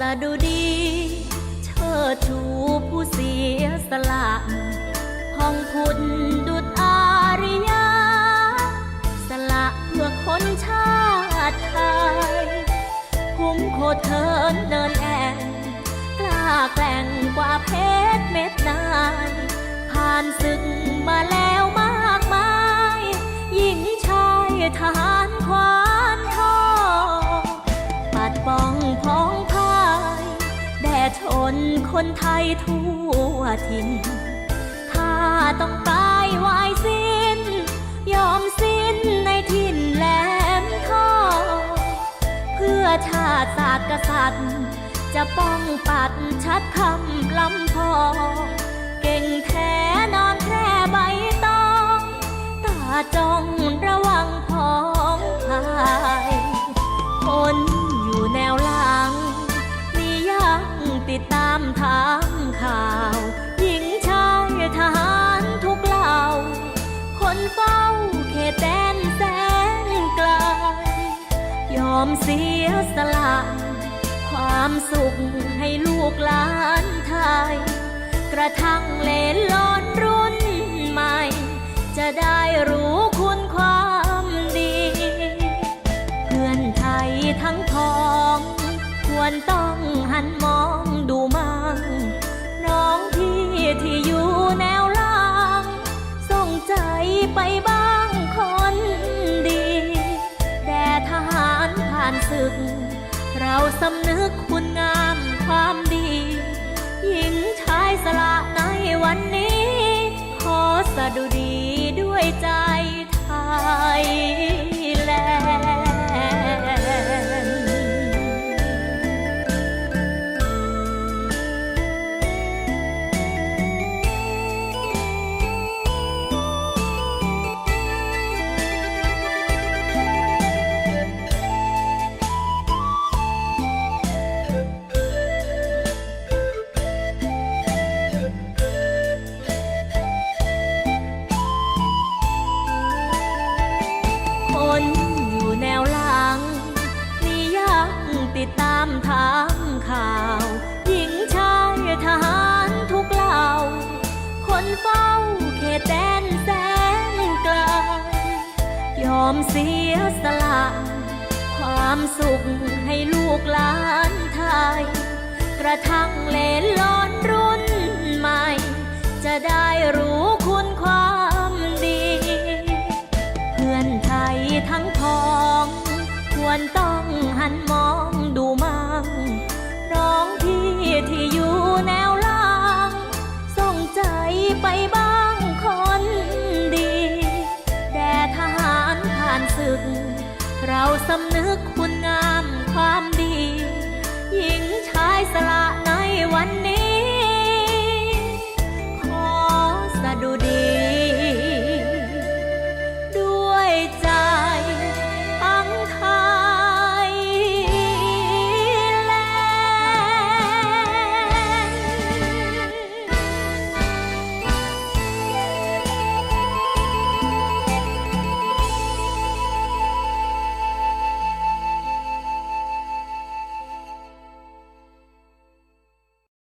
สะดุดีเชิดชูผู้เสียสละพ้องคุณ นคนไทยทั่วถิ่น ถ้าต้องตายวายสิ้น ยอมสิ้นในถิ่นแหลมทองเพื่อชาติศาสตร์กษัตริย์ จะป้องปัดชัดคำลำพอง อมเสียสละความสุขให้ลูกหลานไทย กระทั่งเลนลอนรุ่นใหม่ จะได้รู้คุณความดี เพื่อนไทยทั้งพ้อง ควรต้องหันมอง สำนึกคุณงามความดี หญิงชายสละในวันนี้ ขอสะดุดีด้วยใจ ติดตามถามข่าว หญิงชายทหารทุกเหล่า คนเฝ้าเขตแดนแสนไกล ยอมเสียสละ ความสุขให้ลูกหลานไทย กระทั่งเลนลอนรุ่นใหม่ จะได้รู้คุณความดี เพื่อนไทยทั้งพ้องควรต้องหันมอง ที่อยู่แนวล่างส่งใจไปบ้างคนดี แด่ทหารผ่านศึก เราสำนึกคุณงามความดี หญิงชายสละในวันนี้